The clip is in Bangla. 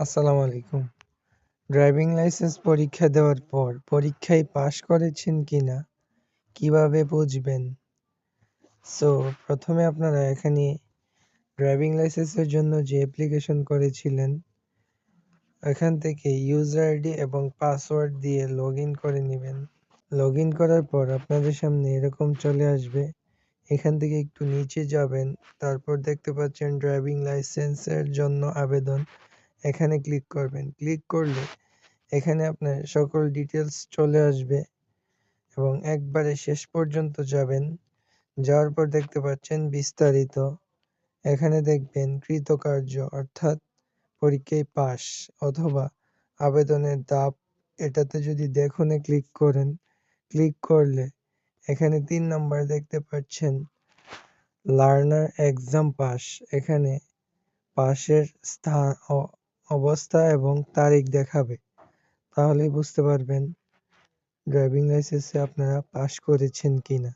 আসসালামু আলাইকুম। ড্রাইভিং লাইসেন্স পরীক্ষা দেওয়ার পর পরীক্ষায় পাশ করেছেন কিনা কীভাবে বুঝবেন? সো প্রথমে আপনারা এখানে ড্রাইভিং লাইসেন্সের জন্য যে অ্যাপ্লিকেশন করেছিলেন, এখান থেকে ইউজার আইডি এবং পাসওয়ার্ড দিয়ে লগ ইন করে নেবেন। লগ ইন করার পর আপনাদের সামনে এরকম চলে আসবে। এখান থেকে একটু নিচে যাবেন, তারপর দেখতে পাচ্ছেন ড্রাইভিং লাইসেন্সের জন্য আবেদন। এখানে ক্লিক করবেন। ক্লিক করলে এখানে আপনার সকল ডিটেলস চলে আসবে এবং একবারে শেষ পর্যন্ত যাবেন। যাওয়ার পর দেখতে পাচ্ছেন বিস্তারিত। এখানে দেখবেন কৃতকার্য, অর্থাৎ পরীক্ষায় পাস অথবা আবেদনের দাপ। এটাতে যদি দেখুনে ক্লিক করেন ক্লিক করলে এখানে তিন নম্বর দেখতে পাচ্ছেন লার্নার এক্সাম পাস এখানে পাশের স্থান অবস্থা এবং তারিখ দেখাবে। তাহলে বুঝতে পারবেন ড্রাইভিং লাইসেন্সে আপনারা পাস করেছেন কিনা।